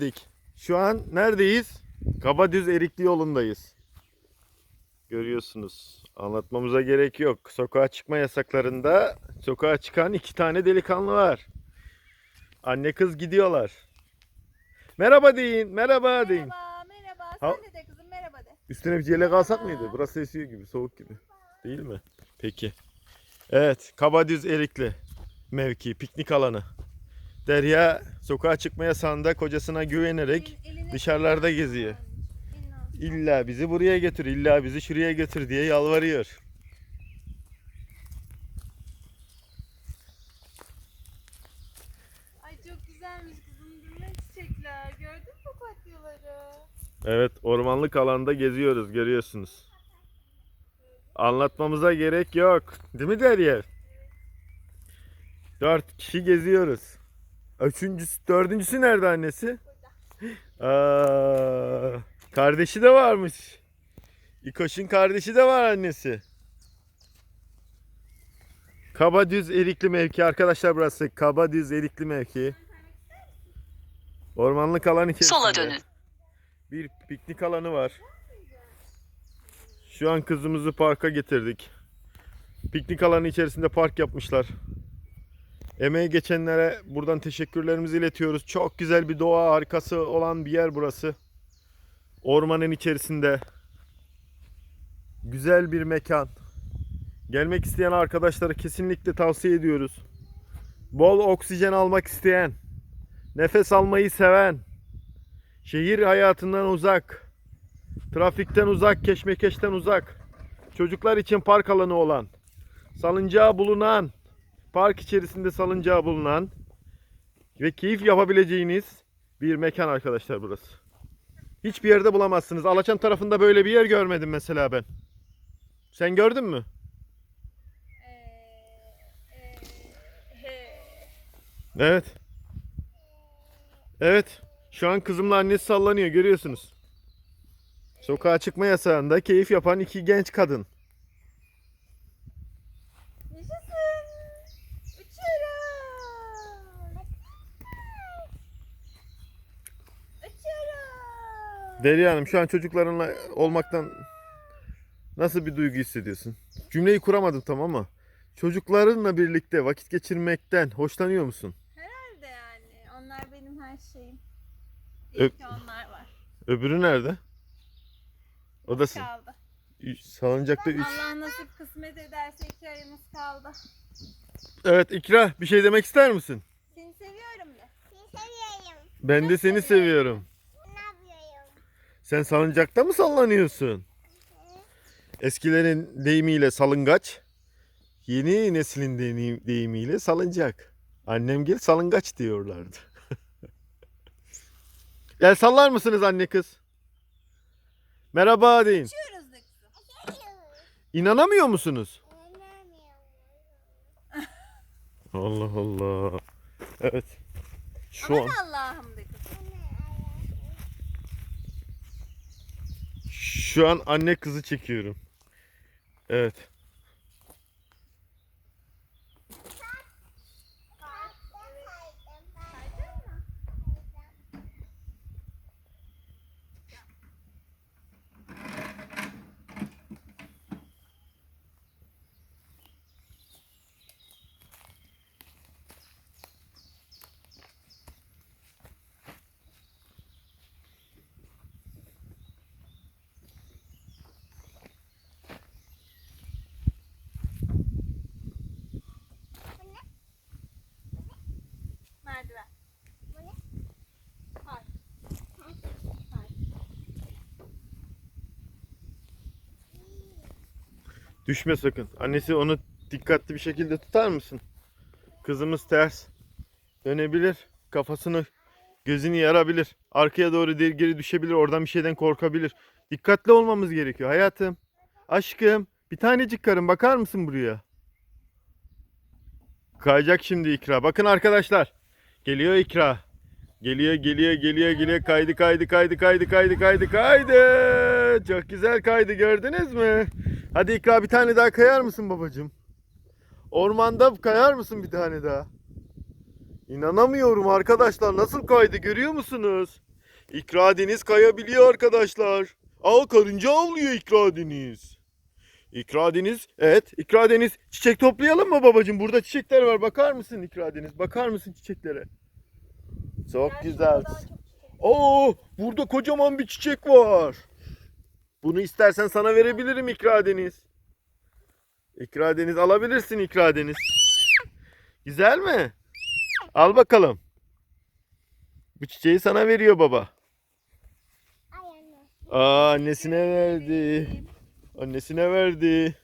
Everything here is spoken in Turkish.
Dik. Şu an neredeyiz? Kabadüz Erikli yolundayız. Görüyorsunuz. Anlatmamıza gerek yok. Sokağa çıkma yasaklarında sokağa çıkan iki tane delikanlı var. Anne kız gidiyorlar. Merhaba deyin. Merhaba deyin. Merhaba, merhaba. Ha- Sen de de kızım merhaba de. Üstüne bir cele kalsak mıydı? Burası esiyor gibi, soğuk gibi. Değil mi? Peki. Evet, Kabadüz Erikli mevki, piknik alanı. Derya sokağa çıkma yasağında kocasına güvenerek dışarılarda geziyor. İlla bizi buraya götür, illa bizi şuraya götür diye yalvarıyor. Ay çok güzelmiş kızım. Bunlar çiçekler. Gördün mü papatyaları? Evet, ormanlık alanda geziyoruz, görüyorsunuz. Anlatmamıza gerek yok. Değil mi Derya? Dört kişi geziyoruz. Üçüncüsü, dördüncüsü nerede annesi? Aa, kardeşi de varmış. İkoş'un kardeşi de var annesi. Kabadüz Erikli mevki arkadaşlar burası. Kabadüz Erikli mevki. Ormanlık alan içerisinde. Sola dönün. Bir piknik alanı var. Şu an kızımızı parka getirdik. Piknik alanı içerisinde park yapmışlar. Emeği geçenlere buradan teşekkürlerimizi iletiyoruz. Çok güzel bir doğa harikası olan bir yer burası. Ormanın içerisinde. Güzel bir mekan. Gelmek isteyen arkadaşlara kesinlikle tavsiye ediyoruz. Bol oksijen almak isteyen, nefes almayı seven, Şehir hayatından uzak, trafikten uzak, keşmekeşten uzak, çocuklar için park alanı olan, salıncağı bulunan, park içerisinde salıncağı bulunan ve keyif yapabileceğiniz bir mekan arkadaşlar burası. Hiçbir yerde bulamazsınız. Alaçan tarafında böyle bir yer görmedim mesela ben. Sen gördün mü? Evet. Evet. Şu an kızımla annesi sallanıyor görüyorsunuz. Sokağa çıkma yasağında keyif yapan iki genç kadın. Derya Hanım şu an çocuklarınla olmaktan nasıl bir duygu hissediyorsun? Cümleyi kuramadım tamam ama çocuklarınla birlikte vakit geçirmekten hoşlanıyor musun? Herhalde yani. Onlar benim her şeyim. Ö- İyi ki onlar var. Öbürü nerede? O da s- Kaldı. üç- salıncakta 3. Allah nasip kısmet ederse iki ayımız kaldı. Evet İkra bir şey demek ister misin? Seni seviyorum de. Seni seviyorum. Ben de seni seviyorum. Sen salıncakta mı sallanıyorsun? Eskilerin deyimiyle salıngaç, yeni neslin deyimi- deyimiyle salıncak. Annem gel salıngaç diyorlardı. El sallar mısınız anne kız? Merhaba deyin. İnanamıyor musunuz? Allah Allah. Evet. Şu Aman an Allah'ım de şu an anne kızı çekiyorum. Evet. Merdiven. Bu ne? Park. Düşme sakın. Annesi onu dikkatli bir şekilde tutar mısın? Kızımız ters. Dönebilir. Kafasını, gözünü yarabilir. Arkaya doğru geri düşebilir. Oradan bir şeyden korkabilir. Dikkatli olmamız gerekiyor hayatım. Aşkım. Bir tanecik karım bakar mısın buraya? Kayacak şimdi ikra. Bakın arkadaşlar. Geliyor ikra. Geliyor geliyor geliyor geliyor. Kaydı kaydı kaydı kaydı kaydı kaydı kaydı. Çok güzel kaydı gördünüz mü? Hadi ikra bir tane daha kayar mısın babacığım? Ormanda kayar mısın bir tane daha? İnanamıyorum arkadaşlar nasıl kaydı görüyor musunuz? İkra Deniz kayabiliyor arkadaşlar. Aa karınca avlıyor İkra Deniz. İkra Deniz, evet İkra Deniz çiçek toplayalım mı babacığım? Burada çiçekler var. Bakar mısın İkra Deniz? Bakar mısın çiçeklere? Çok güzel. Oo, burada kocaman bir çiçek var. Bunu istersen sana verebilirim İkra Deniz. İkra Deniz alabilirsin İkra Deniz. Güzel mi? Al bakalım. Bu çiçeği sana veriyor baba. Ay anne. Aa annesine verdi. Annesine verdi.